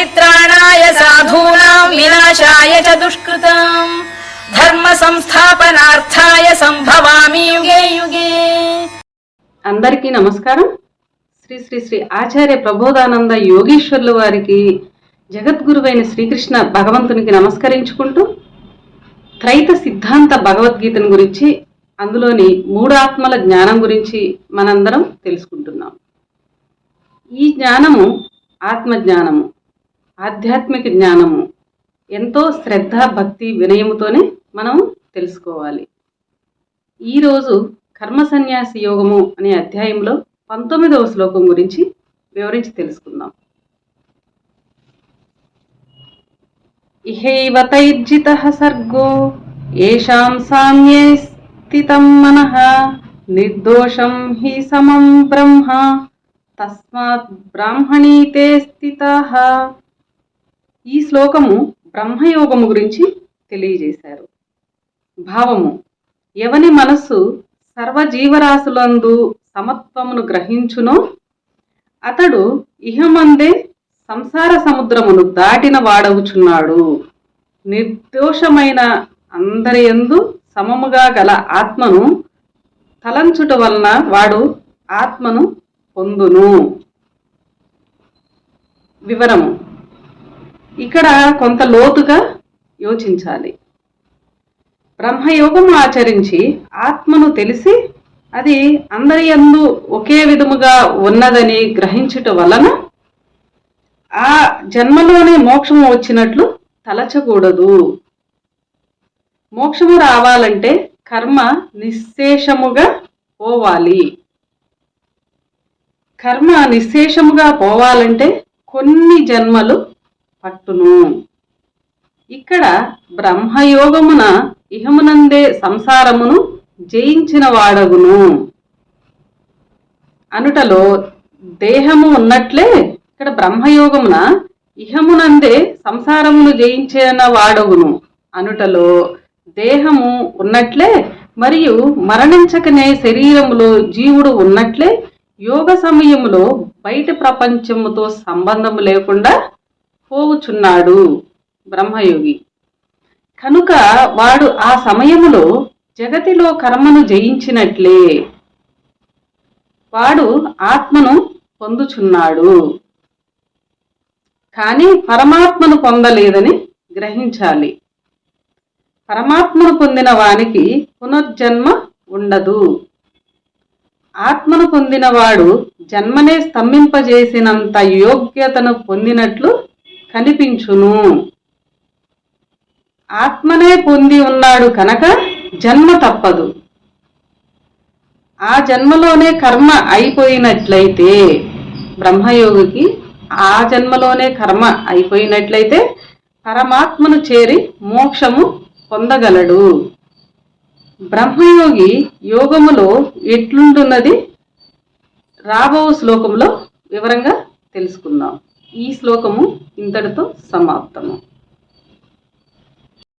పరిత్రాణాయ సాధూనాం వినాశాయ చ దుష్కృతం ధర్మ సంస్థాపనార్థాయ సంభవామి యుగే యుగే అందరికీ నమస్కారం. శ్రీ శ్రీ శ్రీ ఆచార్య ప్రబోధానంద యోగీశ్వర్లు వారికి జగద్గురువైన శ్రీకృష్ణ భగవంతునికి నమస్కరించుకుంటూ త్రైత సిద్ధాంత భగవద్గీతను గురించి అందులోని మూడాత్మల జ్ఞానం గురించి మనందరం తెలుసుకుంటున్నాం. ఈ జ్ఞానము ఆత్మ జ్ఞానము ఆధ్యాత్మిక జ్ఞానము ఎంతో శ్రద్ధ భక్తి వినయముతోనే మనం తెలుసుకోవాలి. ఈరోజు కర్మ సన్యాసి యోగము అనే అధ్యాయంలో పంతొమ్మిదవ శ్లోకం గురించి వివరించి తెలుసుకుందాం. ఇహైవ తైర్జిత సర్గో ఏషాం సామ్యే స్థితం మనః నిర్దోషం హి సమం బ్రహ్మ తస్మాత్ బ్రాహ్మణీతే స్థిత ఈ శ్లోకము బ్రహ్మయోగము గురించి తెలియజేశారు. భావము ఎవని మనస్సు సర్వజీవరాశులందు సమత్వమును గ్రహించునో అతడు ఇహమందే సంసార సముద్రమును దాటిన వాడవుచున్నాడు. నిర్దోషమైన అందరి యందు సమముగా గల ఆత్మను తలంచుట వలన వాడు ఆత్మను పొందును. వివరము ఇక్కడ కొంత లోతుగా యోచించాలి. బ్రహ్మయోగం ఆచరించి ఆత్మను తెలిసి అది అందరి అందు ఒకే విధముగా ఉన్నదని గ్రహించుట వలన ఆ జన్మలోనే మోక్షము వచ్చినట్లు తలచకూడదు. మోక్షము రావాలంటే కర్మ నిశ్శేషముగా పోవాలి. కర్మ నిశ్శేషముగా పోవాలంటే కొన్ని జన్మలు పట్టును. ఇక్కడ బ్రహ్మయోగమున ఇహమునందే సంసారమును జయించిన వాడగును అనుటలో దేహము ఉన్నట్లే ఇక్కడ బ్రహ్మయోగమున ఇహమునందే సంసారమును జయించిన వాడగును అనుటలో దేహము ఉన్నట్లే మరియు మరణించకనే శరీరములో జీవుడు ఉన్నట్లే యోగ సమయములో బయట ప్రపంచముతో సంబంధము లేకుండా పోవుచున్నాడు బ్రహ్మయోగి. కనుక వాడు ఆ సమయములో జగతిలో కర్మను జయించినట్లే. వాడు ఆత్మను పొందుచున్నాడు. కానీ పరమాత్మను పొందలేదని గ్రహించాలి. పరమాత్మను పొందిన వానికి పునర్జన్మ ఉండదు. ఆత్మను పొందినవాడు జన్మనే స్తంభింపజేసినంత యోగ్యతను పొందినట్లు కనిపించును. ఆత్మనే పొంది ఉన్నాడు కనుక జన్మ తప్పదు. ఆ జన్మలోనే కర్మ అయిపోయినట్లయితే బ్రహ్మయోగికి ఆ జన్మలోనే కర్మ అయిపోయినట్లయితే పరమాత్మను చేరి మోక్షము పొందగలడు. బ్రహ్మయోగి యోగములో ఎట్లుంటున్నది? రాబో శ్లోకంలో వివరంగా తెలుసుకుందాం. ఈ శ్లోకము ఇంతటితో సమాప్తము.